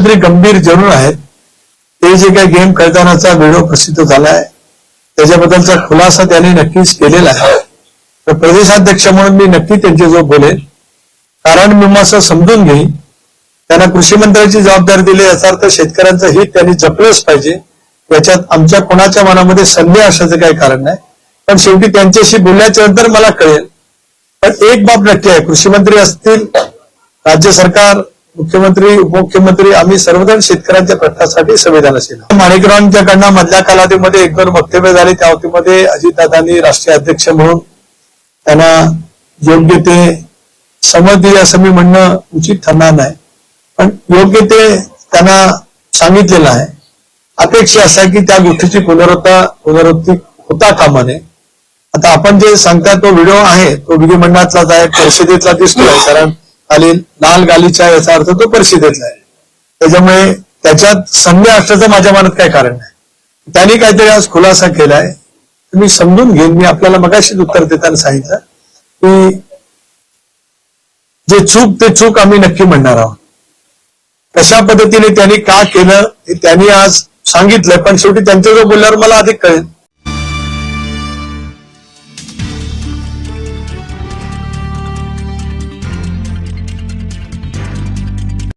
गंभीर जरूर आहेत. ते जे काही गेम खेळतानाचा व्हिडिओ प्रसिद्ध झालाय. त्याच्याबद्दलचा खुलासा त्यांनी नक्कीच केलेला आहे. तर प्रदेशाध्यक्ष म्हणून मी नक्की त्यांच्याजवळ बोलेन. कारण मीमांसा समजून घेईन. त्यांना कृषी मंत्र्याची जबाबदारी दिली याचा अर्थ शेतकऱ्यांचं हित त्यांनी जपलंच पाहिजे. याच्यात आमच्या कोणाच्या मनामध्ये संदेह असण्याचं काही कारण नाही. पण शेवटी त्यांच्याशी बोलल्याच्या नंतर मला कळेल. पण एक बाब नक्की आहे. कृषी मंत्री असतील राज्य सरकार मुख्यमंत्री उपमुख्यमंत्री आम्ही सर्वजण शेतकऱ्यांच्या प्रश्नासाठी संवेदनशील आहोत. माणिकरावांच्याकडनं मधल्या कालावधीमध्ये एक दोन वक्तव्य झाले. त्या अवतीमध्ये अजितदादांनी राष्ट्रीय अध्यक्ष म्हणून त्यांना योग्य ते समज दिली असं मी म्हणणं उचित ठरणार नाही. पण योग्य ते त्यांना सांगितलेलं आहे. अपेक्षा असा आहे की त्या गोष्टीची पुनरुत्ता पुनरुक्ती होता कामा नये. आता आपण जे सांगताय तो व्हिडिओ आहे तो विधिमंडळातलाच आहे परिषदेतला दिसतोय कारण खाली लाल गालीचा याचा अर्थ तो परिषदेतला आहे. त्याच्यामुळे त्याच्यात संदेह असल्याचं माझ्या मनात काही कारण नाही. त्यांनी काहीतरी आज खुलासा केलाय. तर मी समजून घेईन मी आपल्याला मगाशीच उत्तर देताना सांगितलं की जे चूक ते चूक आम्ही नक्की म्हणणार आहोत. कशा पद्धतीने त्यांनी का केलं हे त्यांनी आज सांगितलं पण शेवटी त्यांच्याजवळ बोलल्यावर मला अधिक कळेल.